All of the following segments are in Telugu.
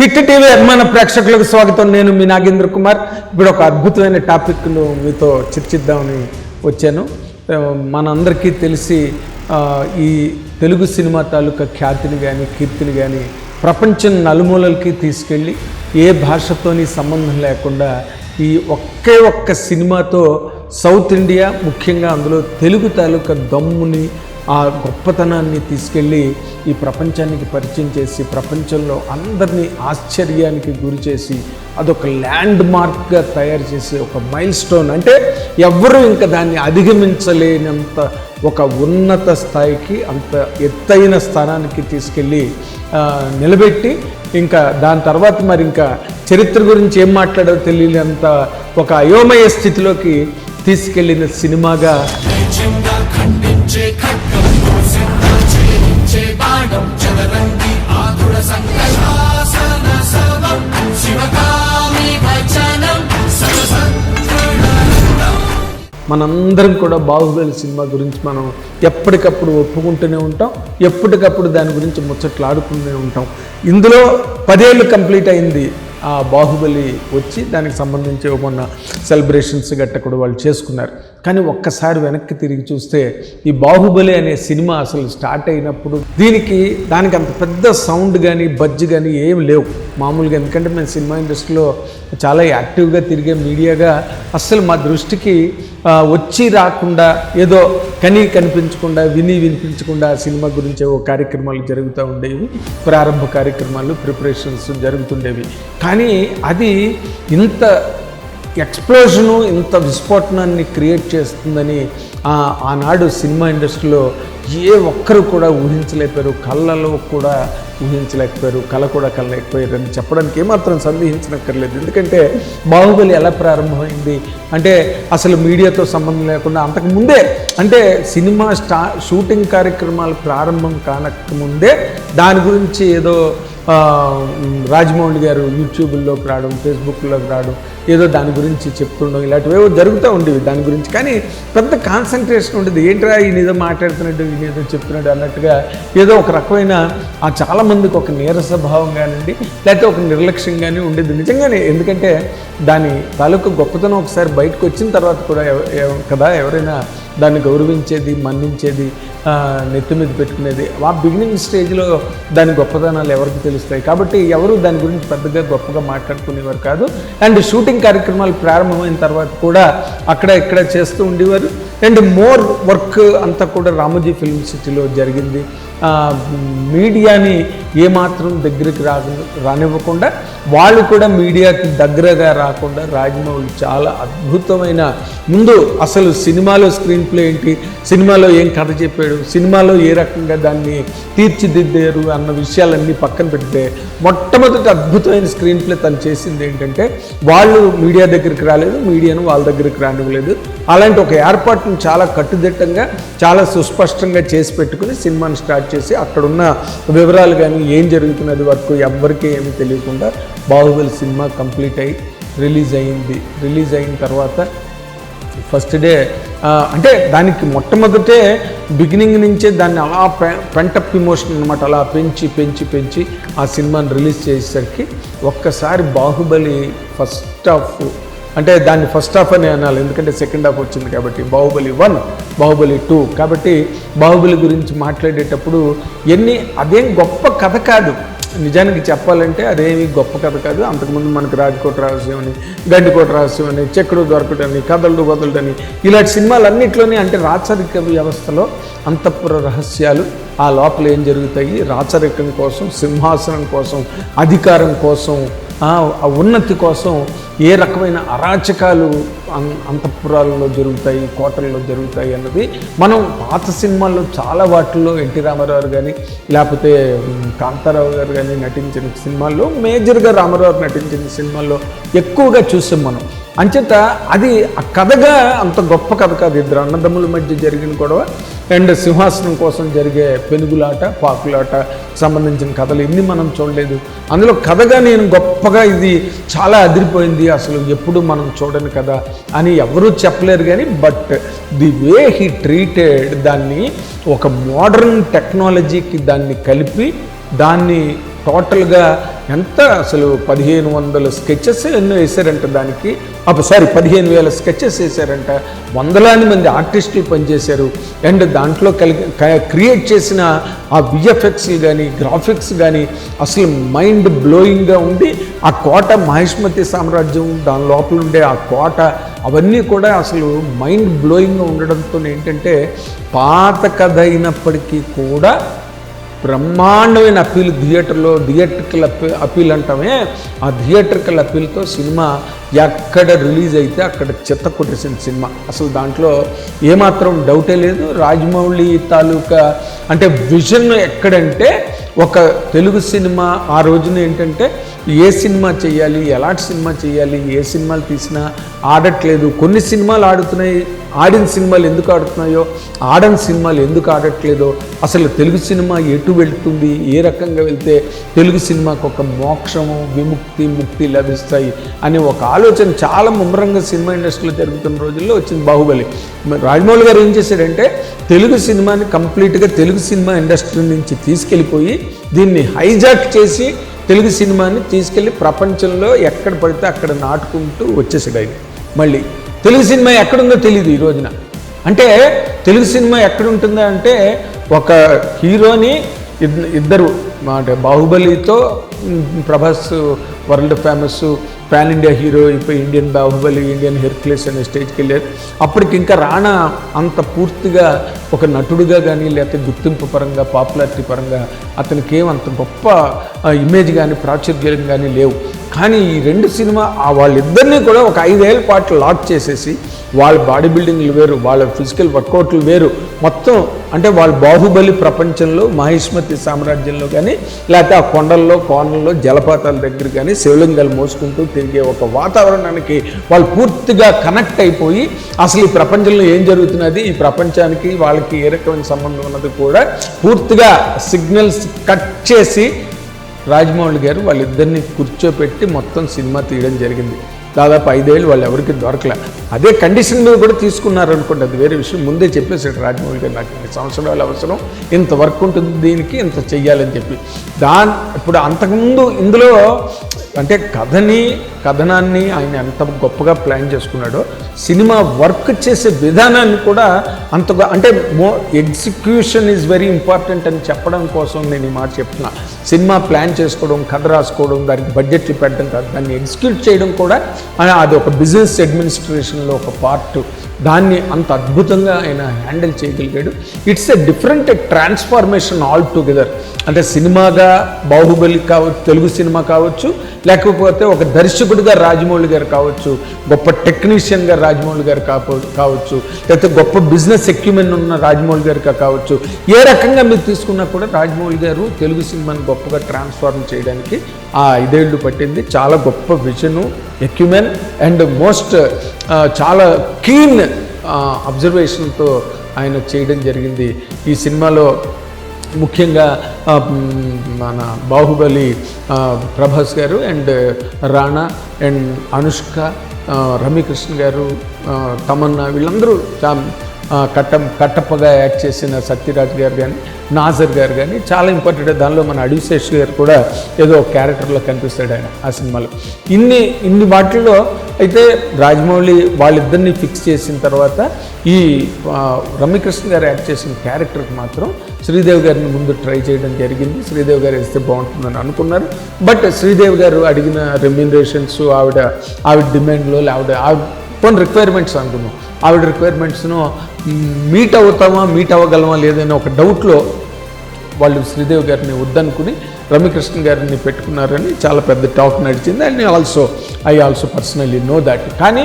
హిట్ టీవీ అభిమాన ప్రేక్షకులకు స్వాగతం. నేను మీ నాగేంద్ర కుమార్. ఇప్పుడు ఒక అద్భుతమైన టాపిక్ను మీతో చర్చిద్దామని వచ్చాను. మనందరికీ తెలిసి ఈ తెలుగు సినిమా తాలూకా ఖ్యాతిని కానీ కీర్తిని కానీ ప్రపంచం నలుమూలలకి తీసుకెళ్ళి ఏ భాషతోని సంబంధం లేకుండా ఈ ఒకే ఒక్క సినిమాతో సౌత్ ఇండియా ముఖ్యంగా అందులో తెలుగు తాలూకా దమ్ముని ఆ గొప్పతనాన్ని తీసుకెళ్ళి ఈ ప్రపంచానికి పరిచయం చేసి ప్రపంచంలో అందరినీ ఆశ్చర్యానికి గురి చేసి అదొక ల్యాండ్ మార్క్గా తయారు చేసి ఒక మైల్ స్టోన్ అంటే ఎవరు ఇంకా దాన్ని అధిగమించలేనంత ఒక ఉన్నత స్థాయికి అంత ఎత్తైన స్థానానికి తీసుకెళ్ళి నిలబెట్టి ఇంకా దాని తర్వాత మరి ఇంకా చరిత్ర గురించి ఏం మాట్లాడో తెలియనంత ఒక అయోమయ స్థితిలోకి తీసుకెళ్ళిన సినిమాగా ఖండించే సిద్ధ బాణం చదరంగి ఆతుర శివకామి మనందరం కూడా బాహుబలి సినిమా గురించి మనం ఎప్పటికప్పుడు ఒప్పుకుంటూనే ఉంటాం ఎప్పటికప్పుడు దాని గురించి ముచ్చట్లాడుకుంటూనే ఉంటాం. ఇందులో పదేళ్ళు కంప్లీట్ అయింది ఆ బాహుబలి వచ్చి దానికి సంబంధించి మొన్న సెలబ్రేషన్స్ గట్ట కూడా వాళ్ళు చేసుకున్నారు. కానీ ఒక్కసారి వెనక్కి తిరిగి చూస్తే ఈ బాహుబలి అనే సినిమా అసలు స్టార్ట్ అయినప్పుడు దీనికి దానికి అంత పెద్ద సౌండ్ కానీ బజ్జ్ కానీ ఏం లేవు. మామూలుగా ఎందుకంటే మేము సినిమా ఇండస్ట్రీలో చాలా యాక్టివ్గా తిరిగే మీడియాగా అస్సలు మా దృష్టికి వచ్చి రాకుండా ఏదో కని కనిపించకుండా విని వినిపించకుండా సినిమా గురించి ఓ కార్యక్రమాలు జరుగుతూ ఉండేవి. ప్రారంభ కార్యక్రమాలు ప్రిపరేషన్స్ జరుగుతుండేవి. కానీ అది ఇంత ఎక్స్ప్లోజను ఇంత విస్ఫోటనాన్ని క్రియేట్ చేస్తుందని ఆనాడు సినిమా ఇండస్ట్రీలో ఏ ఒక్కరు కూడా ఊహించలేకపోయారు. కళ్ళలో కూడా ఊహించలేకపోయారు. కళ కూడా కలలేకపోయారు అని చెప్పడానికి ఏమాత్రం సందేహించనక్కర్లేదు. ఎందుకంటే బాహుబలి ఎలా ప్రారంభమైంది? అంటే అసలు మీడియాతో సంబంధం లేకుండా అంతకు ముందే అంటే సినిమా స్టా షూటింగ్ కార్యక్రమాలు ప్రారంభం కానక ముందే దాని గురించి ఏదో రాజమౌళి గారు యూట్యూబ్లోకి రావడం ఫేస్బుక్లోకి రావడం ఏదో దాని గురించి చెప్తుండడం ఇలాంటివి ఏవో జరుగుతూ ఉండేవి దాని గురించి. కానీ పెద్ద కాన్సన్ట్రేషన్ ఉండేది. ఏంట్రా ఈయన ఏదో మాట్లాడుతున్నాడు ఈయన ఏదో చెప్తున్నాడు అన్నట్టుగా ఏదో ఒక రకమైన ఆ చాలామందికి ఒక నీరస భావం కానివ్వండి లేకపోతే ఒక నిర్లక్ష్యం కానీ ఉండేది. నిజంగానే ఎందుకంటే దాని తాలూకు గొప్పతనం ఒకసారి బయటకు వచ్చిన తర్వాత కూడా కదా ఎవరైనా దాన్ని గౌరవించేది మన్నించేది నెత్తి మీద పెట్టుకునేది. ఆ బిగినింగ్ స్టేజ్లో దాని గొప్పదనాలు ఎవరికి తెలుస్తాయి? కాబట్టి ఎవరు దాని గురించి పెద్దగా గొప్పగా మాట్లాడుకునేవారు కాదు. అండ్ షూటింగ్ కార్యక్రమాలు ప్రారంభమైన తర్వాత కూడా అక్కడ ఇక్కడ చేస్తూ ఉండేవారు. అండ్ మోర్ వర్క్ అంతా కూడా రామోజీ ఫిల్మ్ సిటీలో జరిగింది. మీడియాని ఏమాత్రం దగ్గరికి రా రానివ్వకుండా వాళ్ళు కూడా మీడియాకి దగ్గరగా రాకుండా రాజమౌళి చాలా అద్భుతమైన ముందు అసలు సినిమాలో స్క్రీన్ ప్లే ఏంటి సినిమాలో ఏం కథ చెప్పాడు సినిమాలో ఏ రకంగా దాన్ని తీర్చిదిద్దారు అన్న విషయాలన్నీ పక్కన పెడితే మొట్టమొదటి అద్భుతమైన స్క్రీన్ ప్లే తను చేసింది ఏంటంటే వాళ్ళు మీడియా దగ్గరికి రాలేదు మీడియాను వాళ్ళ దగ్గరికి రానివ్వలేదు. అలాంటి ఒక ఏర్పాటును చాలా కట్టుదిట్టంగా చాలా సుస్పష్టంగా చేసి పెట్టుకుని సినిమాని స్టార్ట్ చేసి అక్కడున్న వివరాలు కానీ ఏం జరుగుతున్నది వరకు ఎవ్వరికీ ఏమి తెలియకుండా బాహుబలి సినిమా కంప్లీట్ అయ్యి రిలీజ్ అయింది. రిలీజ్ అయిన తర్వాత ఫస్ట్ డే అంటే దానికి మొట్టమొదటే బిగినింగ్ నుంచే దాన్ని అలా పెంటప్ ఇమోషన్ అనమాట అలా పెంచి పెంచి పెంచి ఆ సినిమాని రిలీజ్ చేసేసరికి ఒక్కసారి బాహుబలి ఫస్ట్ ఆఫ్ అంటే దాన్ని ఫస్ట్ హాఫ్ అని అనాలి. ఎందుకంటే సెకండ్ హాఫ్ వచ్చింది కాబట్టి బాహుబలి వన్ బాహుబలి టూ కాబట్టి బాహుబలి గురించి మాట్లాడేటప్పుడు ఎన్ని అదేం గొప్ప కథ కాదు. నిజానికి చెప్పాలంటే అదేమి గొప్ప కథ కాదు. అంతకుముందు మనకు రాజకోట రహస్యం అని గండికోట రహస్యం అని చెక్కుడు దొరకటని కథలు వదలటని ఇలాంటి సినిమాలన్నింటిలోనే అంటే రాచరిక వ్యవస్థలో అంతఃపుర రహస్యాలు ఆ లోపల ఏం జరుగుతాయి? రాచరికం కోసం సింహాసనం కోసం అధికారం కోసం ఆ ఉన్నతి కోసం ఏ రకమైన అరాచకాలు అం- అంతఃపురాలలో జరుగుతాయి కోటల్లో జరుగుతాయి అన్నది మనం పాత సినిమాల్లో చాలా వాటిల్లో ఎన్టీ రామారావు కానీ లేకపోతే కాంతారావు గారు కానీ నటించిన సినిమాల్లో మేజర్గా రామారావు నటించిన సినిమాల్లో ఎక్కువగా చూసాం మనం. అంచేత అది ఆ కథగా అంత గొప్ప కథ కాదు ఇద్దరు అన్నదమ్ముల మధ్య జరిగిన గొడవ అండ్ సింహాసనం కోసం జరిగే పెనుగులాట పాకులాట సంబంధించిన కథలు ఇన్ని మనం చూడలేదు. అందులో కథగా నేను గొప్పగా ఇది చాలా అదిరిపోయింది అసలు ఎప్పుడు మనం చూడని కథ అని ఎవరూ చెప్పలేరు కానీ but the way he treated దాన్ని ఒక మోడర్న్ టెక్నాలజీకి దాన్ని కలిపి దాన్ని టోటల్గా ఎంత అసలు పదిహేను వందల స్కెచెస్ ఎన్నో వేశారంట దానికి? అప్పుడు సారీ పదిహేను వేల స్కెచెస్ వేశారంట. వందలాది మంది ఆర్టిస్టులు పనిచేశారు. అండ్ దాంట్లో కలిగి క్రియేట్ చేసిన ఆ విఎఫ్ఎక్స్ కానీ గ్రాఫిక్స్ కానీ అసలు మైండ్ బ్లోయింగ్గా ఉండి ఆ కోట మహిష్మతి సామ్రాజ్యం దాని లోపల ఉండే ఆ కోట అవన్నీ కూడా అసలు మైండ్ బ్లోయింగ్గా ఉండడంతో ఏంటంటే పాత కథ అయినప్పటికీ కూడా బ్రహ్మాండమైన అప్పీల్ థియేటర్లో థియేటర్కల్ అప్పీ అప్పీల్ అంటామే ఆ థియేటర్కల్ అప్పీల్తో సినిమా ఎక్కడ రిలీజ్ అయితే అక్కడ చెత్త కొట్టేసిన సినిమా. అసలు దాంట్లో ఏమాత్రం డౌటే లేదు. రాజమౌళి తాలూకా అంటే విజన్ ఎక్కడంటే ఒక తెలుగు సినిమా ఆ రోజున ఏంటంటే ఏ సినిమా చేయాలి ఎలాంటి సినిమా చేయాలి ఏ సినిమాలు తీసినా ఆడట్లేదు. కొన్ని సినిమాలు ఆడుతున్నాయి ఆడిన సినిమాలు ఎందుకు ఆడుతున్నాయో ఆడని సినిమాలు ఎందుకు ఆడట్లేదో అసలు తెలుగు సినిమా ఎటు వెళ్తుంది ఏ రకంగా వెళ్తే తెలుగు సినిమాకు ఒక మోక్షము విముక్తి ముక్తి లభిస్తాయి అనే ఒక ఆలోచన చాలా ముమ్మరంగా సినిమా ఇండస్ట్రీలో జరుగుతున్న రోజుల్లో వచ్చింది బాహుబలి. రాజమౌళి గారు ఏం చేశారంటే తెలుగు సినిమాని కంప్లీట్గా తెలుగు సినిమా ఇండస్ట్రీ నుంచి తీసుకెళ్ళిపోయి దీన్ని హైజాక్ చేసి తెలుగు సినిమాని తీసుకెళ్ళి ప్రపంచంలో ఎక్కడ పడితే అక్కడ నాటుకుంటూ వచ్చేసాడు ఆయన. మళ్ళీ తెలుగు సినిమా ఎక్కడుందో తెలియదు ఈ రోజున. అంటే తెలుగు సినిమా ఎక్కడ ఉంటుందా అంటే ఒక హీరోని ఇద్దరు అంటే బాహుబలితో Prabhas world famous pan India hero ఇప్పుడు ఇండియన్ బాహుబలి ఇండియన్ హెర్క్లెస్ అనే స్టేజ్కి వెళ్ళారు. అప్పటికి ఇంకా రాణా అంత పూర్తిగా ఒక నటుడుగా కానీ లేకపోతే గుర్తింపు పరంగా పాపులారిటీ పరంగా అతనికి ఏం అంత గొప్ప ఇమేజ్ కానీ ప్రాచుర్యం కానీ లేవు. కానీ ఈ రెండు సినిమా వాళ్ళిద్దరినీ కూడా ఒక ఐదేళ్ళ పాటు లాక్ చేసేసి వాళ్ళ బాడీ బిల్డింగ్లు వేరు వాళ్ళ ఫిజికల్ వర్కౌట్లు వేరు. మొత్తం అంటే వాళ్ళ బాహుబలి ప్రపంచంలో మహిష్మతి సామ్రాజ్యంలో కానీ లేకపోతే ఆ కొండల్లో కోనల్లో జలపాతాల దగ్గర కానీ శివలింగాలు మోసుకుంటూ తిరిగే ఒక వాతావరణానికి వాళ్ళు పూర్తిగా కనెక్ట్ అయిపోయి అసలు ఈ ప్రపంచంలో ఏం జరుగుతున్నది? ఈ ప్రపంచానికి వాళ్ళకి ఏ రకమైన సంబంధం ఉన్నది కూడా పూర్తిగా సిగ్నల్స్ కట్ చేసి రాజమౌళి గారు వాళ్ళిద్దరిని కూర్చోపెట్టి మొత్తం సినిమా తీయడం జరిగింది. దాదాపు ఐదేళ్ళు వాళ్ళు ఎవరికి దొరకలే. అదే కండిషన్ మీద కూడా తీసుకున్నారు అనుకోండి అది వేరే విషయం. ముందే చెప్పేసాడు రాజమౌళి గారు నాకు ఇన్ని సంవత్సరాలు అవసరం ఇంత వర్క్ ఉంటుంది దీనికి ఇంత చెయ్యాలని చెప్పి. దాని ఇప్పుడు అంతకుముందు ఇందులో అంటే కథని కథనాన్ని ఆయన ఎంత గొప్పగా ప్లాన్ చేసుకున్నాడో సినిమా వర్క్ చేసే విధానాన్ని కూడా అంతగా అంటే మో ఎగ్జిక్యూషన్ ఈజ్ వెరీ ఇంపార్టెంట్ అని చెప్పడం కోసం నేను ఈ మాట చెప్తున్నా. సినిమా ప్లాన్ చేసుకోవడం కథ రాసుకోవడం దానికి బడ్జెట్లు పెట్టడం కాదు. దాన్ని ఎగ్జిక్యూట్ చేయడం కూడా అది ఒక బిజినెస్ అడ్మినిస్ట్రేషన్లో ఒక పార్ట్ దాన్ని అంత అద్భుతంగా ఆయన హ్యాండిల్ చేయగలిగాడు. It's a different transformation all together అంటే సినిమాగా బాహుబలి కావచ్చు తెలుగు సినిమా కావచ్చు లేకపోతే ఒక దర్శకుడిగా రాజమౌళి గారు కావచ్చు గొప్ప టెక్నీషియన్గా రాజమౌళి గారు కావచ్చు లేకపోతే గొప్ప బిజినెస్ ఎక్విప్మెంట్ ఉన్న రాజమౌళి గారు కావచ్చు ఏ రకంగా మీరు తీసుకున్నా కూడా రాజమౌళి గారు తెలుగు సినిమాని గొప్పగా ట్రాన్స్ఫార్మ్ చేయడానికి ఆ ఐదేళ్ళు పట్టింది. చాలా గొప్ప విజను ఎక్యుమెన్ అండ్ మోస్ట్ చాలా కీన్ అబ్జర్వేషన్తో ఆయన చేయడం జరిగింది. ఈ సినిమాలో ముఖ్యంగా మన బాహుబలి ప్రభాస్ గారు అండ్ రాణా అండ్ అనుష్క రమ్యకృష్ణ గారు తమన్నా వీళ్ళందరూ కట్ట కట్టప్పగా యాక్ట్ చేసిన సత్యరాజ్ గారు కానీ నాజర్ గారు కానీ చాలా ఇంపార్టెంట్ దానిలో మన అడిశేష్ గారు కూడా ఏదో ఒక క్యారెక్టర్లో కనిపిస్తాడు ఆయన ఆ సినిమాలో. ఇన్ని ఇన్ని వాటిల్లో అయితే రాజమౌళి వాళ్ళిద్దరిని ఫిక్స్ చేసిన తర్వాత ఈ రమ్యకృష్ణ గారు యాక్ట్ చేసిన క్యారెక్టర్కి మాత్రం శ్రీదేవి గారిని ముందు ట్రై చేయడం జరిగింది. శ్రీదేవి గారు వేస్తే బాగుంటుందని అనుకున్నారు. బట్ శ్రీదేవి గారు అడిగిన రెమ్యూనరేషన్స్ ఆవిడ ఆవిడ డిమాండ్లో లేవిడ ఆవిడ కొన్ని రిక్వైర్మెంట్స్ అనుకున్నాం ఆవిడ రిక్వైర్మెంట్స్ను మీట్ అవుతామా మీట్ అవ్వగలమా లేదనే ఒక డౌట్లో వాళ్ళు శ్రీదేవి గారిని వద్దనుకుని రమ్యకృష్ణ గారిని పెట్టుకున్నారని చాలా పెద్ద టాక్ నడిచింది. And also I also personally know that కానీ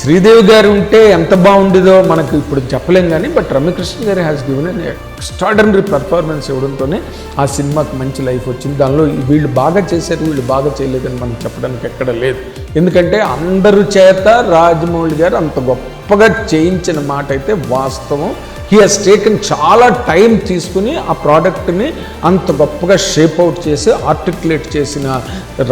శ్రీదేవి గారు ఉంటే ఎంత బాగుండేదో మనకు ఇప్పుడు చెప్పలేం కానీ బట్ రమ్యకృష్ణ గారి has given an extraordinary performance ఇవ్వడంతోనే ఆ సినిమాకి మంచి లైఫ్ వచ్చింది. దానిలో వీళ్ళు బాగా చేశారు వీళ్ళు బాగా చేయలేదని మనం చెప్పడానికి ఎక్కడ లేదు. ఎందుకంటే అందరు చేత రాజమౌళి గారు అంత గొప్పగా చేయించిన మాట అయితే వాస్తవం. హీ హాస్ టేకన్ చాలా టైం తీసుకుని ఆ ప్రోడక్ట్ని అంత గొప్పగా షేప్ అవుట్ చేసి ఆర్టికులేట్ చేసిన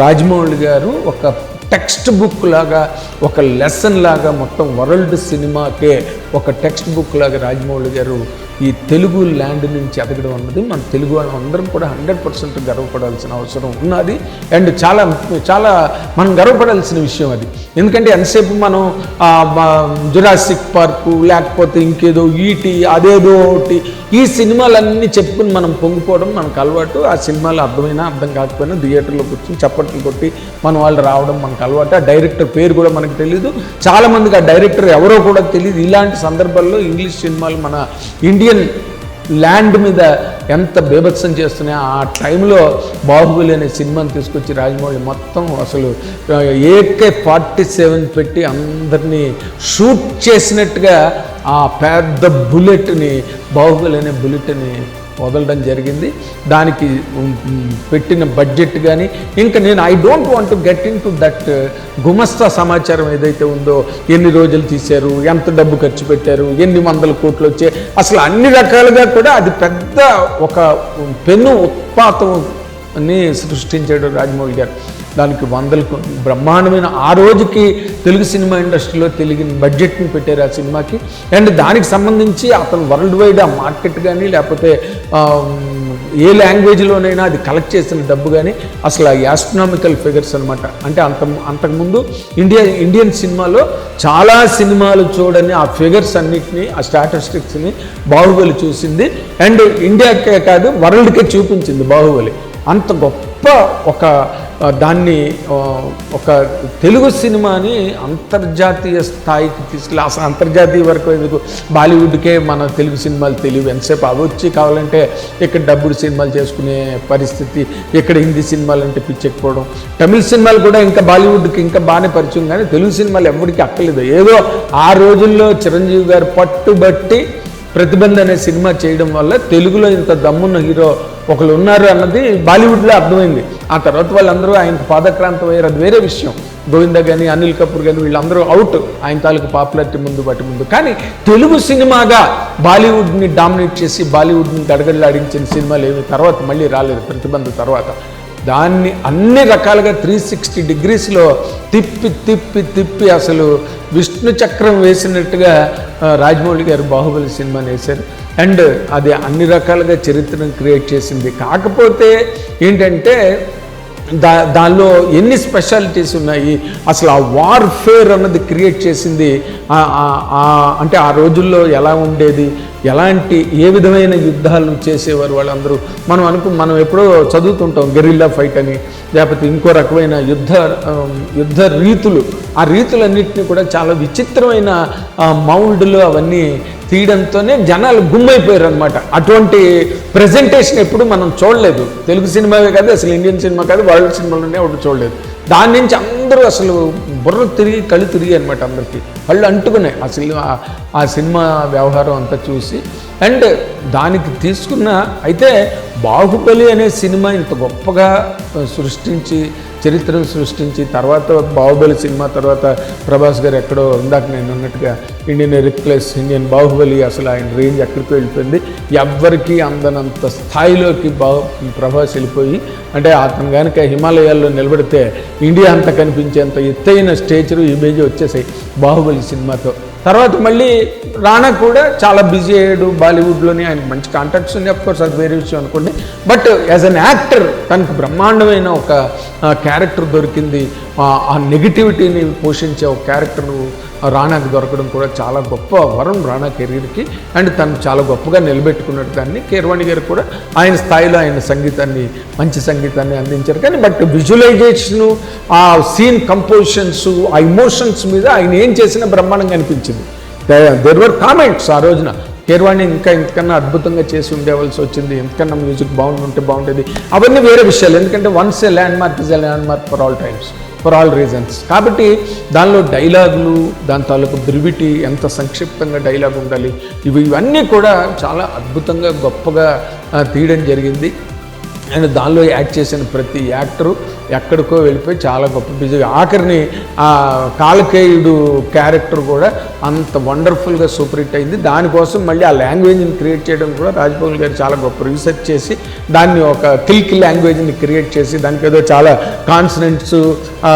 రాజమౌళి గారు ఒక టెక్స్ట్ బుక్ లాగా ఒక లెసన్ లాగా మొత్తం వరల్డ్ సినిమాకే ఒక టెక్స్ట్ బుక్ లాగా రాజమౌళి గారు ఈ తెలుగు ల్యాండ్ నుంచి ఎదగడం అన్నది మన తెలుగు వాళ్ళం అందరం కూడా హండ్రెడ్ పర్సెంట్ గర్వపడాల్సిన అవసరం ఉన్నది. అండ్ చాలా చాలా మనం గర్వపడాల్సిన విషయం అది. ఎందుకంటే ఎంతసేపు మనం జురాసిక్ పార్కు లేకపోతే ఇంకేదో ఈటి అదేదో ఒకటి ఈ సినిమాలన్నీ చెప్పుకుని మనం పొంగిపోవడం మనకు అలవాటు. ఆ సినిమాలు అర్థమైనా అర్థం కాకపోయినా థియేటర్లో కూర్చొని చప్పట్లు కొట్టి మన వాళ్ళు రావడం మనకు అలవాటు. ఆ డైరెక్టర్ పేరు కూడా మనకు తెలియదు చాలామందికి ఆ డైరెక్టర్ ఎవరో కూడా తెలియదు ఇలాంటి సందర్భాల్లో ఇంగ్లీష్ సినిమాలు మన ఇండియన్ ల్యాండ్ మీద ఎంత బీభత్సం చేస్తున్నాయి ఆ టైంలో బాహుబలి అనే సినిమాని తీసుకొచ్చి రాజమౌళి మొత్తం అసలు ఏకే ఫార్టీ సెవెన్ పెట్టి అందరినీ షూట్ చేసినట్టుగా ఆ పెద్ద బుల్లెట్ని బాహుబలి అనే బుల్లెట్ని వదలడం జరిగింది. దానికి పెట్టిన బడ్జెట్ కానీ ఇంకా నేను I don't want to get into that గుమస్తా సమాచారం ఏదైతే ఉందో ఎన్ని రోజులు తీశారు ఎంత డబ్బు ఖర్చు పెట్టారు ఎన్ని వందల కోట్లు వచ్చాయి అసలు అన్ని రకాలుగా కూడా అది పెద్ద ఒక పెను ఉత్పాతం అని సృష్టించాడు రాజమౌళి గారు. దానికి వందలకు బ్రహ్మాండమైన ఆ రోజుకి తెలుగు సినిమా ఇండస్ట్రీలో తెలుగు బడ్జెట్ని పెట్టారు ఆ సినిమాకి. అండ్ దానికి సంబంధించి అతను వరల్డ్ వైడ్ ఆ మార్కెట్ కానీ లేకపోతే ఏ లాంగ్వేజ్లోనైనా అది కలెక్ట్ చేసిన డబ్బు కానీ అసలు ఆ యాస్ట్రామికల్ ఫిగర్స్ అనమాట అంటే అంత అంతకుముందు ఇండియా ఇండియన్ సినిమాలో చాలా సినిమాలు చూడని ఆ ఫిగర్స్ అన్నిటినీ ఆ స్టాటిస్టిక్స్ని బాహుబలి చూసింది. అండ్ ఇండియాకే కాదు వరల్డ్కే చూపించింది బాహుబలి. అంత గొప్ప ఒక దాన్ని ఒక తెలుగు సినిమాని అంతర్జాతీయ స్థాయికి తీసుకెళ్ళి అసలు అంతర్జాతీయ వరకు ఎందుకు? బాలీవుడ్కే మన తెలుగు సినిమాలు తెలియవు ఎంతసేపు అవి వచ్చి కావాలంటే ఇక్కడ డబ్బుడు సినిమాలు చేసుకునే పరిస్థితి ఇక్కడ హిందీ సినిమాలు అంటే పిచ్చెక్కిపోవడం. తమిళ సినిమాలు కూడా ఇంకా బాలీవుడ్కి ఇంకా బాగానే పరిచయం కానీ తెలుగు సినిమాలు ఎవరికి అక్కర్లేదు. ఏదో ఆ రోజుల్లో చిరంజీవి గారు పట్టుబట్టి ప్రతిబంధ అనే సినిమా చేయడం వల్ల తెలుగులో ఇంత దమ్మున్న హీరో ఒకరు ఉన్నారు అన్నది బాలీవుడ్లో అర్థమైంది. ఆ తర్వాత వాళ్ళందరూ ఆయనకు పాదక్రాంతం అయ్యారు. అది వేరే విషయం. గోవింద కానీ అనిల్ కపూర్ కానీ వీళ్ళందరూ అవుట్ ఆయన తాలూకు పాపులారిటీ ముందు బట్టి ముందు. కానీ తెలుగు సినిమాగా బాలీవుడ్ని డామినేట్ చేసి బాలీవుడ్ని గడగడలాడించిన సినిమాలు ఏమి? తర్వాత మళ్ళీ రాలేదు. ప్రతిబంధ తర్వాత. దాన్ని అన్ని రకాలుగా త్రీ సిక్స్టీ డిగ్రీస్లో తిప్పి తిప్పి తిప్పి అసలు విష్ణు చక్రం వేసినట్టుగా రాజమౌళి గారు బాహుబలి సినిమాని వేశారు అండ్ అది అన్ని రకాలుగా చరిత్రను క్రియేట్ చేసింది. కాకపోతే ఏంటంటే దా దానిలో ఎన్ని స్పెషాలిటీస్ ఉన్నాయి? అసలు ఆ వార్ఫేర్ అన్నది క్రియేట్ చేసింది అంటే ఆ రోజుల్లో ఎలా ఉండేది? ఎలాంటి ఏ విధమైన యుద్ధాలు చేసేవారు వాళ్ళందరూ? మనం అనుకు మనం ఎప్పుడో చదువుతుంటాం గెరిల్లా ఫైట్ అని లేకపోతే ఇంకో రకమైన యుద్ధ యుద్ధ రీతులు. ఆ రీతులన్నింటినీ కూడా చాలా విచిత్రమైన మౌల్డ్లు అవన్నీ తీయడంతోనే జనాలు గుమ్మైపోయారు అనమాట అటువంటి ప్రజెంటేషన్ ఎప్పుడు మనం చూడలేదు. తెలుగు సినిమావే కాదు అసలు ఇండియన్ సినిమా కాదు వరల్డ్ సినిమాలోనే ఒకటి చూడలేదు. దాని నుంచి అందరూ అసలు బుర్ర తిరిగి కళ్ళు తిరిగి అనమాట అందరికీ. కళ్ళు అంటుకున్నాయి. అసలు ఆ- సినిమా వ్యవహారం అంతా చూసి. అండ్ దానికి తీసుకున్న అయితే బాహుబలి అనే సినిమా ఇంత గొప్పగా సృష్టించి చరిత్రను సృష్టించి తర్వాత బాహుబలి సినిమా తర్వాత ప్రభాస్ గారు ఎక్కడో ఇందాక నేను ఉన్నట్టుగా ఇండియన్ రిప్లేస్ ఇండియన్ బాహుబలి అసలు ఆయన రేంజ్ ఎక్కడికి వెళ్ళిపోయింది. ఎవ్వరికీ అందనంత స్థాయిలోకి బాహు ప్రభాస్ వెళ్ళిపోయి అంటే అతను కనుక హిమాలయాల్లో నిలబడితే ఇండియా అంతా కనిపించేంత ఎత్తైన స్టేచరు ఇమేజ్ వచ్చేసాయి బాహుబలి సినిమాతో. తర్వాత మళ్ళీ రానా కూడా చాలా బిజీ అయ్యాడు బాలీవుడ్లోని ఆయనకు మంచి కాంటాక్ట్స్ ఉంది కోర్స్ అది వేరే విషయం అనుకోండి. బట్ యాజ్ అన్ యాక్టర్ తనకు బ్రహ్మాండమైన ఒక క్యారెక్టర్ దొరికింది. ఆ నెగిటివిటీని పోషించే ఒక క్యారెక్టర్ రాణాకి దొరకడం కూడా చాలా గొప్ప వరం రాణా కెరీర్కి. అండ్ తను చాలా గొప్పగా నిలబెట్టుకున్నట్టు దాన్ని కేర్వాణి గారు కూడా ఆయన స్థాయిలో ఆయన సంగీతాన్ని మంచి సంగీతాన్ని అందించారు. కానీ బట్ విజువలైజేషను ఆ సీన్ కంపోజిషన్స్ ఆ ఇమోషన్స్ మీద ఆయన ఏం చేసినా బ్రహ్మాండంగా అనిపించింది. దెర్ వర్ కామెంట్స్ ఆ రోజున. కేర్వాణి ఇంకా ఇంతకన్నా అద్భుతంగా చేసి ఉండేవలసి వచ్చింది. ఎంతకన్నా మ్యూజిక్ బాగుంటుంటే బాగుండేది. అవన్నీ వేరే విషయాలు. ఎందుకంటే once a landmark is a landmark for all times. For all reasons కాబట్టి దానిలో డైలాగులు దాని తాలూకు బ్రివిటీ ఎంత సంక్షిప్తంగా డైలాగ్ ఉండాలి ఇవి ఇవన్నీ కూడా చాలా అద్భుతంగా గొప్పగా తీయడం జరిగింది. అండ్ దానిలో యాక్ట్ చేసిన ప్రతి యాక్టరు ఎక్కడికో వెళ్ళిపోయి చాలా గొప్ప బిజీగా ఆఖరిని ఆ కాలకేయుడు క్యారెక్టర్ కూడా అంత వండర్ఫుల్గా సూపర్ హిట్ అయింది. దానికోసం మళ్ళీ ఆ లాంగ్వేజ్ని క్రియేట్ చేయడం కూడా రాజభవన్ గారు చాలా గొప్ప రీసెర్చ్ చేసి దాన్ని ఒక కిల్క్ లాంగ్వేజ్ని క్రియేట్ చేసి దానికి ఏదో చాలా కాన్సనెంట్స్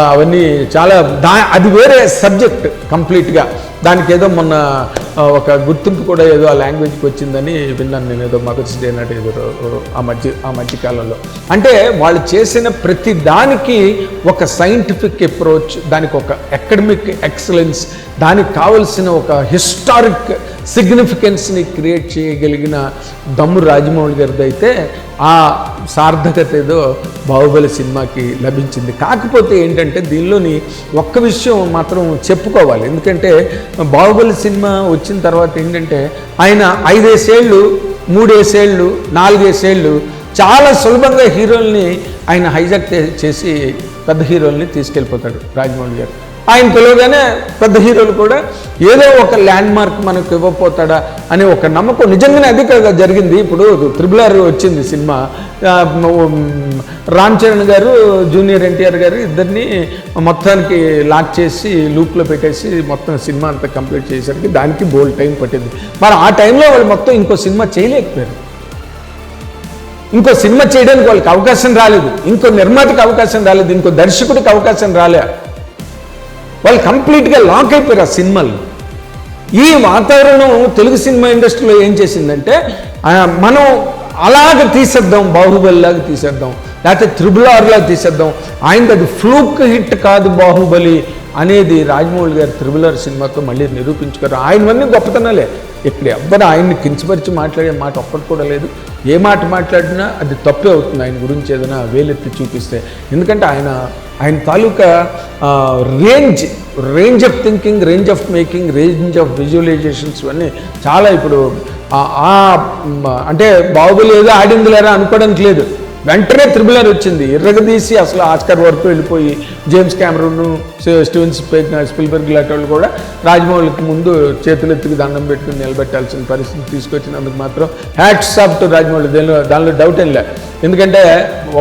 అవన్నీ చాలా దా అది వేరే సబ్జెక్ట్ కంప్లీట్గా దానికి ఏదో మొన్న ఒక గుర్తింపు కూడా ఏదో ఆ లాంగ్వేజ్కి వచ్చిందని విన్నాను నేను. ఏదో మదర్స్ డే నాటి ఏదో ఆ మధ్య ఆ మధ్యకాలంలో అంటే వాళ్ళు చేసిన ప్రతి దానికి ఒక సైంటిఫిక్ అప్రోచ్ దానికి ఒక అకాడమిక్ ఎక్సలెన్స్ దానికి కావలసిన ఒక హిస్టారిక్ సిగ్నిఫికెన్స్ని క్రియేట్ చేయగలిగిన దమ్ము రాజమౌళి గారిది అయితే ఆ సార్థకత ఏదో బాహుబలి సినిమాకి లభించింది. కాకపోతే ఏంటంటే దీనిలోని ఒక్క విషయం మాత్రం చెప్పుకోవాలి. ఎందుకంటే బాహుబలి సినిమా వచ్చిన తర్వాత ఏంటంటే ఆయన ఐదేసేళ్ళు మూడేసేళ్ళు నాలుగేసేళ్ళు చాలా సులభంగా హీరోల్ని ఆయన హైజాక్ చేసి పెద్ద హీరోల్ని తీసుకెళ్ళిపోతాడు రాజమౌళి గారు. ఆయన పిలవగానే పెద్ద హీరోలు కూడా ఏదో ఒక ల్యాండ్ మార్క్ మనకు ఇవ్వపోతాడా అనే ఒక నమ్మకం నిజంగానే అది కదా జరిగింది. ఇప్పుడు త్రిబుల్ ఆర్ వచ్చింది సినిమా. రామ్ చరణ్ గారు జూనియర్ ఎన్టీఆర్ గారు ఇద్దరిని మొత్తానికి లాక్ చేసి లూప్లో పెట్టేసి మొత్తం సినిమా అంతా కంప్లీట్ చేసేసరికి దానికి బోల్డ్ టైం పట్టింది. మరి ఆ టైంలో వాళ్ళు మొత్తం ఇంకో సినిమా చేయలేకపోయారు. ఇంకో సినిమా చేయడానికి వాళ్ళకి అవకాశం రాలేదు. ఇంకో నిర్మాతకు అవకాశం రాలేదు. ఇంకో దర్శకుడికి అవకాశం రాలే. వాళ్ళు కంప్లీట్గా లాక్ అయిపోయారు ఆ సినిమాలు. ఈ వాతావరణం తెలుగు సినిమా ఇండస్ట్రీలో ఏం చేసిందంటే మనం అలాగ తీసేద్దాం బాహుబలి లాగా తీసేద్దాం లేకపోతే త్రిబుల్ ఆర్లాగా తీసేద్దాం. ఆయనది అది ఫ్లూక్ హిట్ కాదు బాహుబలి అనేది రాజమౌళి గారు త్రిబుల్ ఆర్ సినిమాతో మళ్ళీ నిరూపించుకోరు ఆయనవన్నీ గొప్పతనాలే. ఇక్కడ ఎవ్వరు ఆయన్ని కించపరిచి మాట్లాడే మాట ఒక్కటి కూడా లేదు. ఏ మాట మాట్లాడినా అది తప్పే అవుతుంది ఆయన గురించి ఏదైనా వేలెత్తి చూపిస్తే. ఎందుకంటే ఆయన ఆయన తాలూకా range range of thinking range of making range of visualizations ఇవన్నీ చాలా ఇప్పుడు ఆ- అంటే బాహుబలి ఏదో ఆడింది లేరా అనుకోవడానికి లేదు. వెంటనే త్రిబులర్ వచ్చింది. ఎర్రగదీసి అసలు ఆస్కర్ వరకు వెళ్ళిపోయి జేమ్స్ క్యామరూన్ స్టీవెన్ స్పిల్బర్గ్ లాంటి వాళ్ళు కూడా రాజమౌళికి ముందు చేతులు దండం పెట్టుకుని నిలబెట్టాల్సిన పరిస్థితి తీసుకొచ్చినందుకు మాత్రం హ్యాట్స్ ఆఫ్ టు రాజమౌళి. దానిలో దానిలో డౌట్ ఏం లే. ఎందుకంటే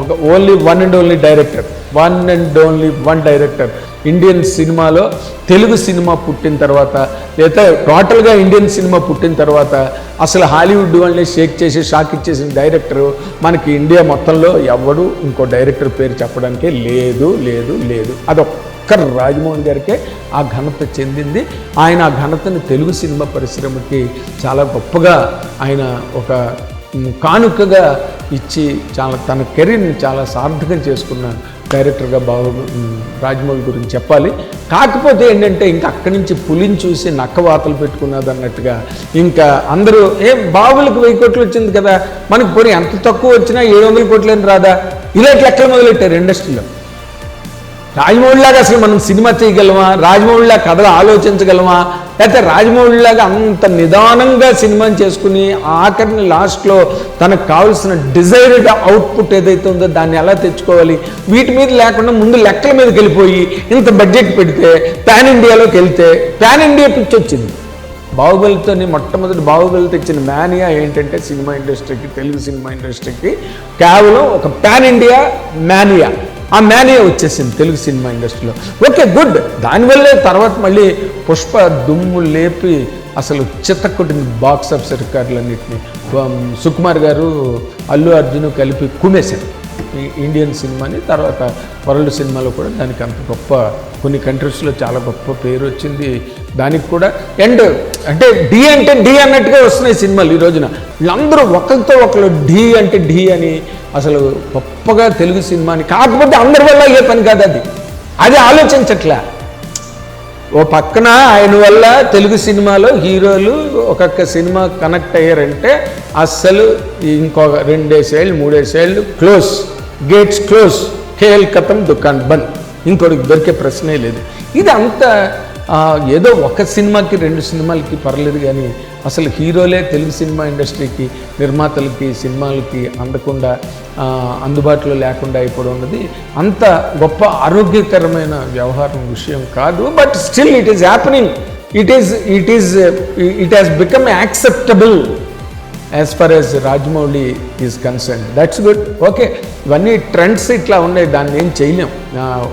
ఒక only one and only director one and only one director. Indian సినిమాలో తెలుగు సినిమా పుట్టిన తర్వాత లేదా టోటల్గా ఇండియన్ సినిమా పుట్టిన తర్వాత అసలు హాలీవుడ్ వాళ్ళని షేక్ చేసి షాక్ ఇచ్చేసిన డైరెక్టరు మనకి ఇండియా మొత్తంలో ఎవడు ఇంకో డైరెక్టర్ పేరు చెప్పడానికే లేదు లేదు లేదు. అదొక్క రాజమోహన్ గారికే ఆ ఘనత చెందింది. ఆయన ఆ ఘనతను తెలుగు సినిమా పరిశ్రమకి చాలా గొప్పగా ఆయన ఒక కానుకగా ఇచ్చి చాలా తన కెరీర్ని చాలా సార్థకం చేసుకున్న డైరెక్టర్గా బాబు రాజమౌళి గురించి చెప్పాలి. కాకపోతే ఏంటంటే ఇంకా అక్కడి నుంచి పులిని చూసి నక్క వాతలు పెట్టుకున్నది అన్నట్టుగా ఇంకా అందరూ ఏ బాబులకు వెయ్యి కోట్లు వచ్చింది కదా మనకు పోనీ ఎంత తక్కువ వచ్చినా ఏడు వందల కోట్లేని రాదా? ఇలాంటి లెక్కలు మొదలెట్టారు ఇండస్ట్రీలో. రాజమౌళిలాగా అసలు మనం సినిమా చేయగలమా? రాజమౌళిలా కథలు ఆలోచించగలమా? లేకపోతే రాజమౌళిలాగా అంత నిదానంగా సినిమాని చేసుకుని ఆఖరిని లాస్ట్లో తనకు కావాల్సిన డిజైర్డ్ అవుట్పుట్ ఏదైతే ఉందో దాన్ని ఎలా తెచ్చుకోవాలి? వీటి మీద లేకుండా ముందు లెక్కల మీదకి వెళ్ళిపోయి ఇంత బడ్జెట్ పెడితే పాన్ ఇండియాలోకి వెళ్తే పాన్ ఇండియా పిచ్చి వచ్చింది. బాహుబలితోని మొట్టమొదటి బాహుబలి తెచ్చిన మేనియా ఏంటంటే సినిమా ఇండస్ట్రీకి తెలుగు సినిమా ఇండస్ట్రీకి కేవలం ఒక పాన్ ఇండియా మేనియా. ఆ మేనియా వచ్చేసింది తెలుగు సినిమా ఇండస్ట్రీలో. Okay good. దానివల్లే తర్వాత మళ్ళీ పుష్ప దుమ్ము లేపి అసలు చిత్తకొట్టింది బాక్స్ ఆఫీస్ రికార్డులన్నింటినీ సుకుమార్ గారు అల్లు అర్జున్ కలిపి కుమేశారు ఇండియన్ సినిమాని తర్వాత వరల్డ్ సినిమాలో కూడా దానికి అంత గొప్ప కొన్ని కంట్రీస్లో చాలా గొప్ప పేరు వచ్చింది. దానికి కూడా అండ్ అంటే డి అంటే డి అన్నట్టుగా వస్తున్నాయి సినిమాలు ఈ రోజున. వీళ్ళందరూ ఒకరితో ఒకరు డి అంటే డి అని అసలు గొప్పగా తెలుగు సినిమాని కాకపోతే అందరి వల్ల ఏ పని కాదు అది. అది ఆలోచించట్లే. ఓ పక్కన ఆయన వల్ల తెలుగు సినిమాలో హీరోలు ఒక్కొక్క సినిమా కనెక్ట్ అయ్యారంటే అస్సలు ఇంకొక రెండేసేళ్ళు మూడేసేళ్ళు క్లోజ్ గేట్స్ క్లోజ్ ఖేల్ కథం దుకాన్ బంద్ ఇంకోటికి దొరికే ప్రశ్నే లేదు. ఇది అంత ఏదో ఒక సినిమాకి రెండు సినిమాలకి పర్లేదు కానీ అసలు హీరోలే తెలుగు సినిమా ఇండస్ట్రీకి నిర్మాతలకి సినిమాలకి అందకుండా అందుబాటులో లేకుండా అయిపోవడం ఉన్నది. అంత గొప్ప ఆరోగ్యకరమైన వ్యవహారం విషయం కాదు but still it is happening. It is it is it has become acceptable. As far as Rajamouli is concern that's good okay ఇవన్నీ ట్రెండ్స్ ఇట్లా ఉన్నాయి. దాన్ని ఏం చేయలేం.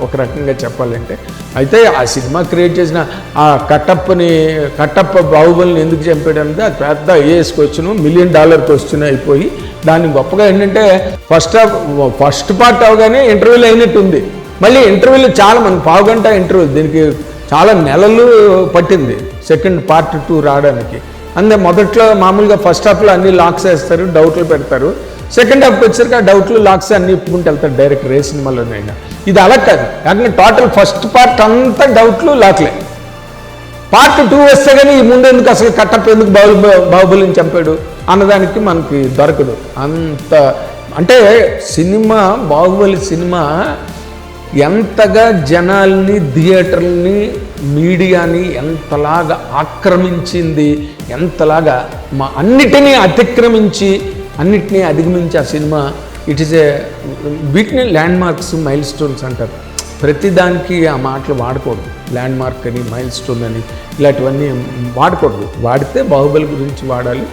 ఒక రకంగా చెప్పాలంటే. అయితే ఆ సినిమా క్రియేట్ చేసిన ఆ కట్టప్పని కట్టప్ప బాహుబలిని ఎందుకు చంపాడు అది పెద్ద ఏఎస్కి క్వశ్చన్ మిలియన్ డాలర్కి వస్తున్నాయి అయిపోయి. దాన్ని గొప్పగా ఏంటంటే ఫస్ట్ ఆఫ్ ఫస్ట్ పార్ట్ అవగానే ఇంటర్వ్యూలు అయినట్టు ఉంది మళ్ళీ ఇంటర్వ్యూలు చాలా మనకు పావు గంట ఇంటర్వ్యూ దీనికి చాలా నెలలు పట్టింది. సెకండ్ పార్ట్ టూ రావడానికి. అందే మొదట్లో మామూలుగా ఫస్ట్ హాఫ్లో అన్ని లాక్స్ వేస్తారు డౌట్లు పెడతారు. సెకండ్ హాఫ్కి వచ్చేసరికి ఆ డౌట్లు లాక్స్ అన్ని ఇప్పుకుంటూ వెళ్తారు డైరెక్ట్ రే సినిమాలోనైనా ఇది అలా కాదు. కానీ టోటల్ ఫస్ట్ పార్ట్ అంతా డౌట్లు లాక్లే పార్ట్ టూ వేస్తే కానీ ఈ ముందు ఎందుకు అసలు కట్టప్ ఎందుకు బాహు బాహుబలిని చంపాడు అన్నదానికి మనకి దొరకదు. అంత అంటే సినిమా బాహుబలి సినిమా ఎంతగా జనాల్ని థియేటర్ని మీడియాని ఎంతలాగా ఆక్రమించింది ఎంతలాగా మా అన్నిటినీ అతిక్రమించి అన్నిటినీ అధిగమించి ఆ సినిమా ఇట్ ఈస్ ఏ వీటిని ల్యాండ్ మార్క్స్ మైల్ స్టోన్స్ అంటారు ప్రతిదానికి ఆ మాటలు వాడకూడదు. ల్యాండ్ మార్క్ అని మైల్ స్టోన్ అని ఇలాంటివన్నీ వాడకూడదు. వాడితే బాహుబలి గురించి వాడాలి.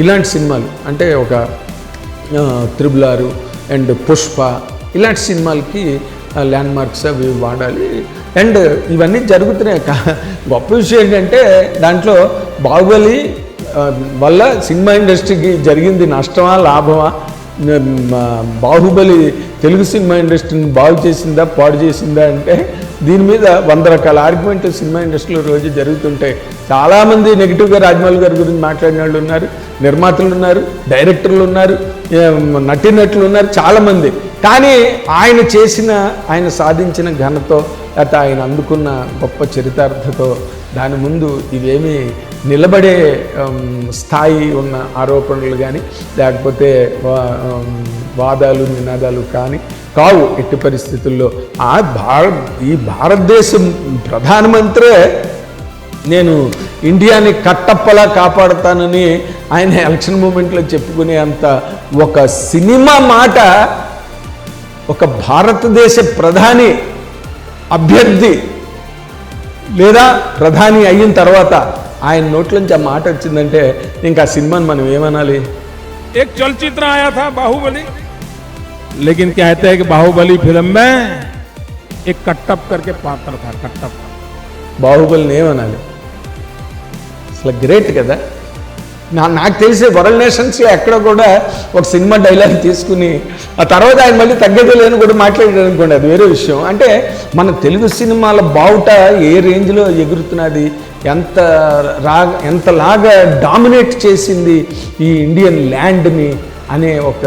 ఇలాంటి సినిమాలు అంటే ఒక త్రిబుల్ ఆరు అండ్ పుష్ప ఇలాంటి సినిమాలకి ల్యాండ్ మార్క్స్ అవి వాడాలి. అండ్ ఇవన్నీ జరుగుతున్నాయి. కా- గొప్ప విషయం ఏంటంటే దాంట్లో బాహుబలి వల్ల సినిమా ఇండస్ట్రీకి జరిగింది నష్టమా లాభమా? బాహుబలి తెలుగు సినిమా ఇండస్ట్రీని బాగు చేసిందా పాడు చేసిందా అంటే దీని మీద వంద రకాల ఆర్గ్యుమెంట్ సినిమా ఇండస్ట్రీలో రోజు జరుగుతుంటాయి. చాలామంది నెగిటివ్గా రాజమౌళి గారి గురించి మాట్లాడిన వాళ్ళు ఉన్నారు నిర్మాతలు ఉన్నారు డైరెక్టర్లు ఉన్నారు నటినట్లు నటీనటులు ఉన్నారు చాలామంది. కానీ ఆయన చేసిన ఆయన సాధించిన ఘనతో లేకపోతే ఆయన అందుకున్న గొప్ప చరితార్థతో దాని ముందు ఇవేమీ నిలబడే స్థాయి ఉన్న ఆరోపణలు కానీ లేకపోతే వా- వాదాలు నినాదాలు కానీ కావు ఎట్టి పరిస్థితుల్లో. ఆ భార ఈ భారతదేశం ప్రధానమంత్రే నేను ఇండియాని కట్టప్పలా కాపాడుతానని ఆయన ఎలక్షన్ మూమెంట్లో చెప్పుకునే అంత ఒక సినిమా మాట ఒక భారతదేశ ప్రధాని అభ్యర్థి లేదా ప్రధాని అయిన తర్వాత ఆయన నోట్లోంచి ఆ మాట వచ్చిందంటే ఇంకా ఆ సినిమాని మనం ఏమనాలి एक चलचित्र आया था बाहुबली लेकिन कहते हैं कि बाहुबली फिल्म में एक कट्टप करके पात्र था कट्टप బాహుబలిని ఏమనాలి అసలు గ్రేట్ కదా. నా నాకు తెలిసే వరల్డ్ నేషన్స్లో ఎక్కడ కూడా ఒక సినిమా డైలాగ్ తీసుకుని ఆ తర్వాత ఆయన మళ్ళీ తగ్గేది లేని కూడా మాట్లాడాడు అనుకోండి అది వేరే విషయం. అంటే మన తెలుగు సినిమాల బావుట ఏ రేంజ్లో ఎగురుతున్నది ఎంత రా ఎంతలాగా డామినేట్ చేసింది ఈ ఇండియన్ ల్యాండ్ని అనే ఒక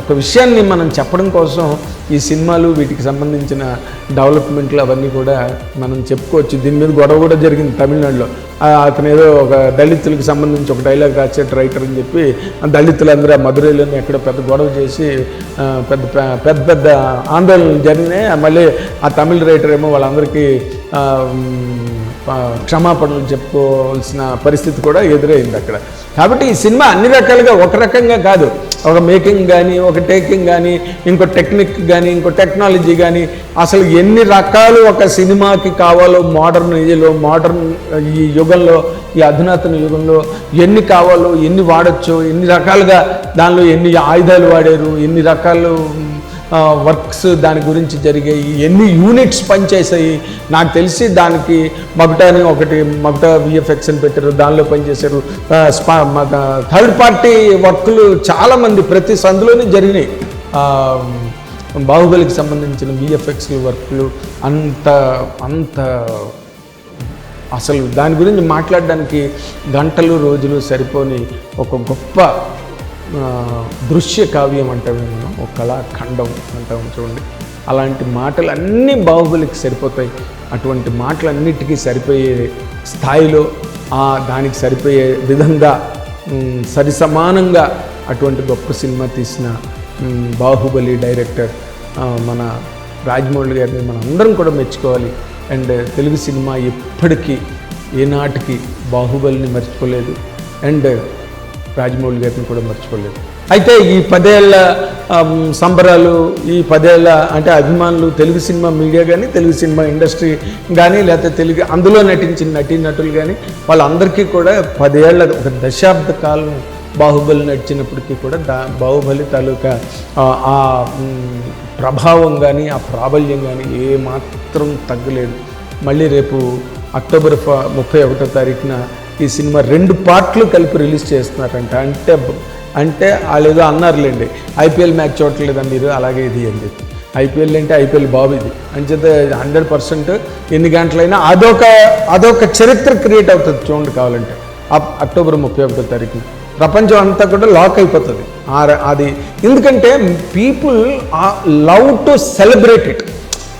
ఒక విషయాన్ని మనం చెప్పడం కోసం ఈ సినిమాలు వీటికి సంబంధించిన డెవలప్మెంట్లు అవన్నీ కూడా మనం చెప్పుకోవచ్చు. దీని మీద గొడవ కూడా జరిగింది తమిళనాడులో. అతను ఏదో ఒక దళితులకు సంబంధించి ఒక డైలాగ్ రాసేట రైటర్ అని చెప్పి. ఆ దళితులందరూ ఆ మధురైలోనే ఎక్కడో పెద్ద గొడవ చేసి పెద్ద పెద్ద పెద్ద ఆందోళనలు జరిగినాయి మళ్ళీ ఆ తమిళ రైటర్ ఏమో వాళ్ళందరికీ క్షమాపణలు చెప్పుకోవాల్సిన పరిస్థితి కూడా ఎదురైంది అక్కడ. కాబట్టి ఈ సినిమా అన్ని రకాలుగా ఒక రకంగా కాదు. ఒక మేకింగ్ కానీ ఒక టేకింగ్ కానీ ఇంకో టెక్నిక్ కానీ ఇంకో టెక్నాలజీ కానీ అసలు ఎన్ని రకాలు ఒక సినిమాకి కావాలో మోడర్న్ ఏజ్లో మోడర్న్ ఈ యుగంలో ఈ అధునాతన యుగంలో ఎన్ని కావాలో ఎన్ని వాడచ్చో ఎన్ని రకాలుగా దానిలో ఎన్ని ఆయుధాలు వాడారు ఎన్ని రకాలు వర్క్స్ దాని గురించి జరిగాయి ఎన్ని యూనిట్స్ పనిచేసాయి నాకు తెలిసి దానికి మగటాని ఒకటి మగట విఎఫ్ఎక్స్ అని పెట్టారు దానిలో పనిచేశారు. థర్డ్ పార్టీ వర్క్లు చాలామంది ప్రతి సందులోనే జరిగినాయి. బాహుబలికి సంబంధించిన విఎఫ్ఎక్స్ వర్క్లు అంత అంత అసలు దాని గురించి మాట్లాడడానికి గంటలు రోజులు సరిపోని ఒక గొప్ప దృశ్య కావ్యం అంటామే మనం ఒక కళాఖండం అంటాం చూడండి. అలాంటి మాటలు అన్నీ బాహుబలికి సరిపోతాయి. అటువంటి మాటలన్నిటికీ సరిపోయే స్థాయిలో ఆ దానికి సరిపోయే విధంగా సరిసమానంగా అటువంటి గొప్ప సినిమా తీసిన బాహుబలి డైరెక్టర్ మన రాజమౌళి గారిని మనం అందరం కూడా మెచ్చుకోవాలి. అండ్ తెలుగు సినిమా ఎప్పటికీ ఏనాటికి బాహుబలిని మర్చిపోలేదు. అండ్ రాజమౌళి గారిని కూడా మర్చిపోలేదు. అయితే ఈ పదేళ్ళ సంబరాలు ఈ పదేళ్ళ అంటే అభిమానులు తెలుగు సినిమా మీడియా కానీ తెలుగు సినిమా ఇండస్ట్రీ కానీ లేకపోతే తెలుగు అందులో నటించిన నటీనటులు కానీ వాళ్ళందరికీ కూడా పదేళ్ళ ఒక దశాబ్ద కాలం బాహుబలి నడిచినప్పటికీ కూడా దా బాహుబలి తాలూకా ఆ, ప్రభావం కానీ ఆ ప్రాబల్యం కానీ ఏమాత్రం తగ్గలేదు. మళ్ళీ రేపు అక్టోబర్ ఫ- ముప్పై ఒకటో తారీఖున ఈ సినిమా రెండు పార్ట్లు కలిపి రిలీజ్ చేస్తున్నారంట. అంటే అంటే వాళ్ళు ఏదో అన్నారులేండి ఐపీఎల్ మ్యాచ్ చూడట్లేదా మీరు? అలాగే ఇది అని చెప్పి. ఐపీఎల్ అంటే ఐపీఎల్ బాబు ఇది. అంచేత హండ్రెడ్ పర్సెంట్ ఎన్ని గంటలైనా అదొక అదొక చరిత్ర క్రియేట్ అవుతుంది చూడండి కావాలంటే. అక్టోబర్ ముప్పై ఒకటో తారీఖు. ప్రపంచం అంతా కూడా లాక్ అయిపోతుంది. అది ఎందుకంటే people love to celebrate it.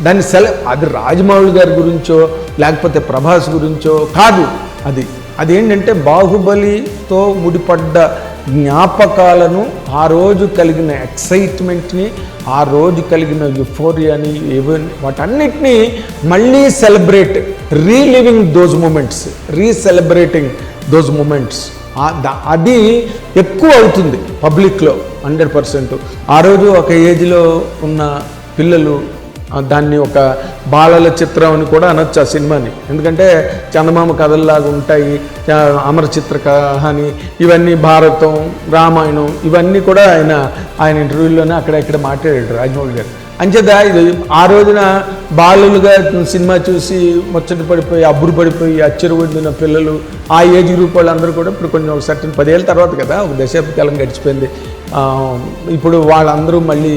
దాన్ని సెల అది రాజమౌళి గారి గురించో లేకపోతే ప్రభాస్ గురించో కాదు అది. అదేంటంటే బాహుబలితో ముడిపడ్డ జ్ఞాపకాలను ఆ రోజు కలిగిన ఎక్సైట్మెంట్ని ఆ రోజు కలిగిన యుఫోరియాని ఈవెన్ వాటన్నిటినీ మళ్ళీ celebrate reliving those moments recelebrating those moments. అది ఎక్కువ అవుతుంది పబ్లిక్లో హండ్రెడ్ పర్సెంట్. ఆ రోజు ఒక ఏజ్లో ఉన్న పిల్లలు దాన్ని ఒక బాలల చిత్రం అని కూడా అనొచ్చు ఆ సినిమాని. ఎందుకంటే చందమామ కథల్లాగా ఉంటాయి అమర చిత్ర కహాని ఇవన్నీ భారతం రామాయణం ఇవన్నీ కూడా ఆయన ఆయన ఇంటర్వ్యూలోనే అక్కడ ఇక్కడ మాట్లాడాడు రాజమౌళి గారు. అంచేత ఇది ఆ రోజున బాలులుగా సినిమా చూసి ముచ్చట పడిపోయి అబ్బురు పడిపోయి అచ్చరు వండిన పిల్లలు ఆ ఏజ్ గ్రూప్ వాళ్ళందరూ కూడా ఇప్పుడు కొంచెం ఒక సర్టన్ పదేళ్ళ తర్వాత కదా ఒక దశాబ్దకాలం గడిచిపోయింది. ఇప్పుడు వాళ్ళందరూ మళ్ళీ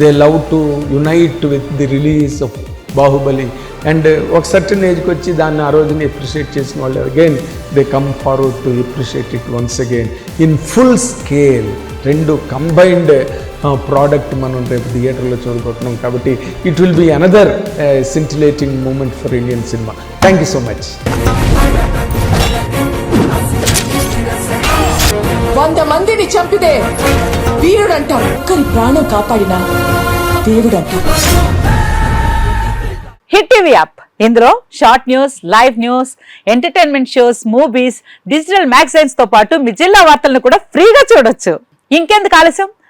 they love to unite with the release of Baahubali. And ఒక సర్టన్ ఏజ్కి వచ్చి దాన్ని ఆ రోజుని ఎప్రిషియేట్ చేసిన వాళ్ళు again they come forward to appreciate it once again. In full scale రెండు కంబైన్డ్ ప్రోడక్ట్ మనం రేపు థియేటర్లో చూడబోతున్నాం కాబట్టి it will be another scintillating moment for Indian cinema thank you so much వంద మందిని చంపితే వీరుడంటాం కానీ ప్రాణం కాపాడిన దేవుడంటాం. Hit TV app. ఇందులో short news live news entertainment shows movies digital మ్యాగజైన్స్తో పాటు మీ జిల్లా వార్తలను కూడా ఫ్రీగా చూడొచ్చు. ఇంకెందుకు ఆలస్యం?